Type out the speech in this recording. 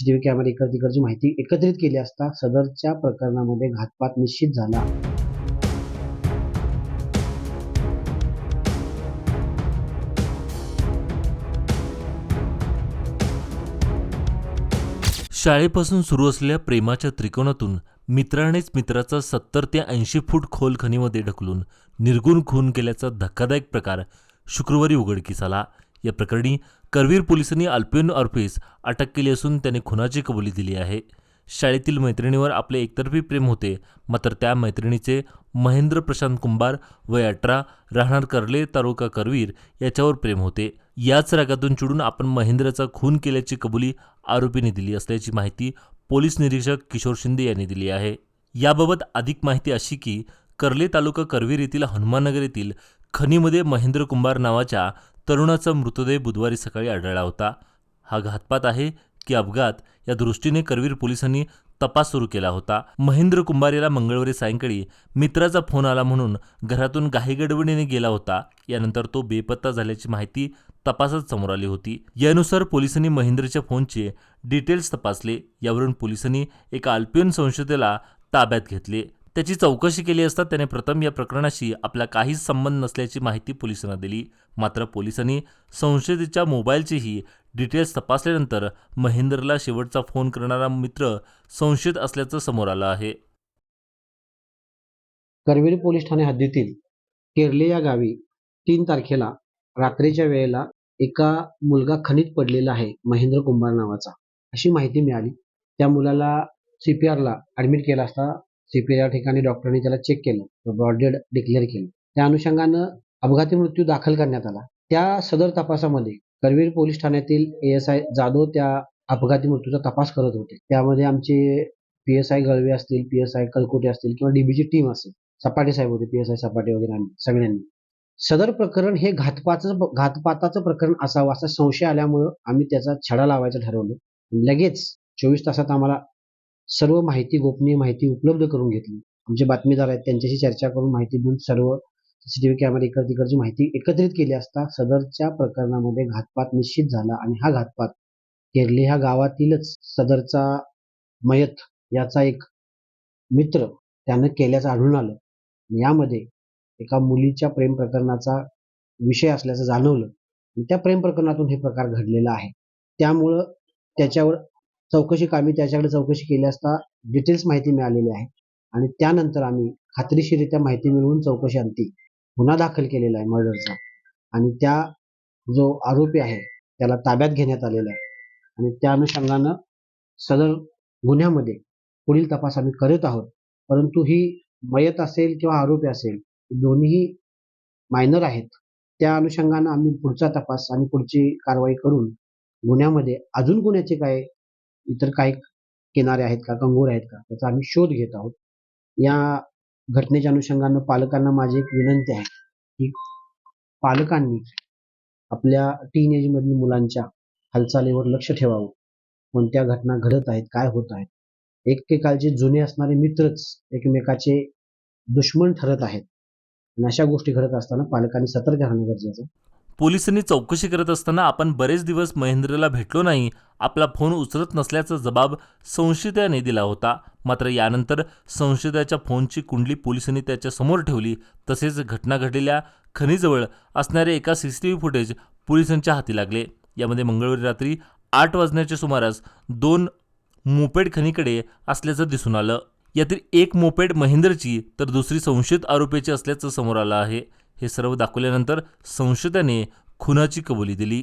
CCTV कॅमेरे इकडे तिकडची माहिती एकत्रित केली असता सदरच्या प्रकरणामध्ये घातपात निश्चित झाला. शाळेपासून सुरू असलेल्या प्रेमाच्या त्रिकोणातून मित्रानेच मित्राचा सत्तर ते ऐंशी फूट खोल खणीमध्ये ढकलून निर्गुण खून केल्याचा धक्कादायक प्रकार शुक्रवारी उघडकीस आला. या प्रकरणी करवीर पोलिसांनी अल्पिन अर्फेस अटक केली असून त्याने खुनाची कबुली दिली आहे. शाळेतील मैत्रिणीवर आपले एकतर्फी प्रेम होते मात्र त्या मैत्रिणीचे महेंद्र प्रशांत कुंभार वय अठरा राहणार कर्ले तालुका करवीर याच्यावर प्रेम होते. याच रागातून चिडून आपण महेंद्रचा खून केल्याची कबुली आरोपीने दिली असल्याची माहिती पोलीस निरीक्षक किशोर शिंदे यांनी दिली आहे. याबाबत अधिक माहिती अशी की कर्ले तालुका करवीर येथील हनुमाननगर येथील खनीमध्ये महेंद्र कुंभार नावाच्या तरुणाचा मृतदेह बुधवारी सकाळी आढळला होता. हा घातपात आहे की अपघात या दृष्टीने करवीर पोलिसांनी तपास सुरू केला होता. महेंद्र कुंभारेला मंगळवारी सायंकाळी मित्राचा फोन आला म्हणून घरातून घाईगडबडीने गेला होता. यानंतर तो बेपत्ता झाल्याची माहिती तपासात समोर आली होती. यानुसार पोलिसांनी महेंद्रच्या फोनचे डिटेल्स तपासले. यावरून पोलिसांनी एका अल्पियन संशयतेला ताब्यात घेतले. त्याची चौकशी केली असता त्याने प्रथम या प्रकरणाशी आपला काहीच संबंध नसल्याची माहिती पोलिसांना दिली. मात्र पोलिसांनी संशयिताच्या मोबाईलचेही डिटेल्स तपासल्यानंतर महेंद्रला शेवटचा फोन करणारा मित्र संशयित असल्याचं समोर आलं आहे. करवीर पोलीस ठाणे हद्दीतील केरले या गावी तीन तारखेला रात्रीच्या वेळेला एका मुलगा खनित पडलेला आहे महेंद्र कुंभार नावाचा. अशी माहिती मिळाली. त्या मुलाला सीपीआरला ऍडमिट केला असता सीपीआर ठिकाणी डॉक्टरांनी त्याला चेक केलं ब्रॉडेड डिक्लेअर केलं. त्या अनुषंगानं अपघाती मृत्यू दाखल करण्यात आला. त्या सदर तपासामध्ये करवीर पोलीस ठाण्यातील एएसआय जाधव त्या अपघाती मृत्यूचा तपास करत होते. त्यामध्ये आमचे पी एस आय गळवे असतील पी एस आय कलकोटे असतील किंवा डीबीची टीम असेल सपाटे साहेब होते पी एस आय सपाटे वगैरे सगळ्यांनी. सदर प्रकरण हे घातपाचं घातपाताचं प्रकरण असावं असा संशय आल्यामुळं आम्ही त्याचा छडा लावायचं ठरवलं. लगेच चोवीस तासात आम्हाला सर्व माहिती गोपनीय माहिती उपलब्ध करून घेतली. आमचे बातमीदार आहेत त्यांच्याशी चर्चा करून माहिती देऊन सर्व सीसीटीव्ही कॅमेरे इकड तिकडची माहिती एकत्रित केली असता सदरच्या प्रकरणामध्ये घातपात निश्चित झाला आणि हा घातपात केरली ह्या गावातीलच सदरचा मयत याचा एक मित्र त्यानं केल्याचं आढळून आलं. यामध्ये एका मुलीच्या प्रेम प्रकरणाचा विषय असल्याचं जाणवलं. त्या प्रेम प्रकरणातून हे प्रकार घडलेला आहे. त्यामुळं त्याच्यावर चौकशी कामी त्याच्याकडे चौकशी केली असता डिटेल्स माहिती मिळालेली आहे. आणि त्यानंतर आम्ही खात्रीशीरित्या माहिती मिळवून चौकशी अंती गुन्हा दाखल केलेला आहे मर्डरचा आणि त्या जो आरोपी आहे त्याला ताब्यात घेण्यात आलेला आहे. आणि त्या अनुषंगानं सदर गुन्ह्यामध्ये पुढील तपास आम्ही करत आहोत. परंतु ही मयत असेल किंवा आरोपी असेल दोन्ही मायनर आहेत. त्या अनुषंगानं आम्ही पुढचा तपास आणि पुढची कारवाई करून गुन्ह्यामध्ये अजून गुन्ह्याचे काय इतर काही किनारे आहेत का गंगोर आहेत का त्याचा आम्ही शोध घेत आहोत. या घटनेच्या अनुषंगानं पालकांना माझी एक विनंती आहे की पालकांनी आपल्या टीन एजमधील मुलांच्या हालचालीवर लक्ष ठेवावं. कोणत्या घटना घडत आहेत काय होत आहेत. एकेकाळचे जुने असणारे मित्रच एकमेकाचे दुश्मन ठरत आहेत. आणि अशा गोष्टी घडत असताना पालकांनी सतर्क राहणं गरजेचं पोलिसांनी चौकशी करत असताना आपण बरेच दिवस महेंद्रला भेटलो नाही. आपला फोन उचलत नसल्याचा जबाब संशयिताने दिला होता. मात्र यानंतर संशयिताच्या फोनची कुंडली पोलिसांनी त्याच्यासमोर ठेवली. तसेच घटना घडलेल्या खनीजवळ असणारे एका C C T V footage पोलिसांच्या हाती लागले. यामध्ये मंगळवारी रात्री आठ वाजण्याच्या सुमारास दोन मोपेड खनीकडे असल्याचं दिसून आलं. यातील एक मोपेड महेंद्रची तर दुसरी संशयित आरोपीची असल्याचं समोर आलं आहे. हे सर्व दाखवल्यानंतर संशयिताने खुनाची कबुली दिली.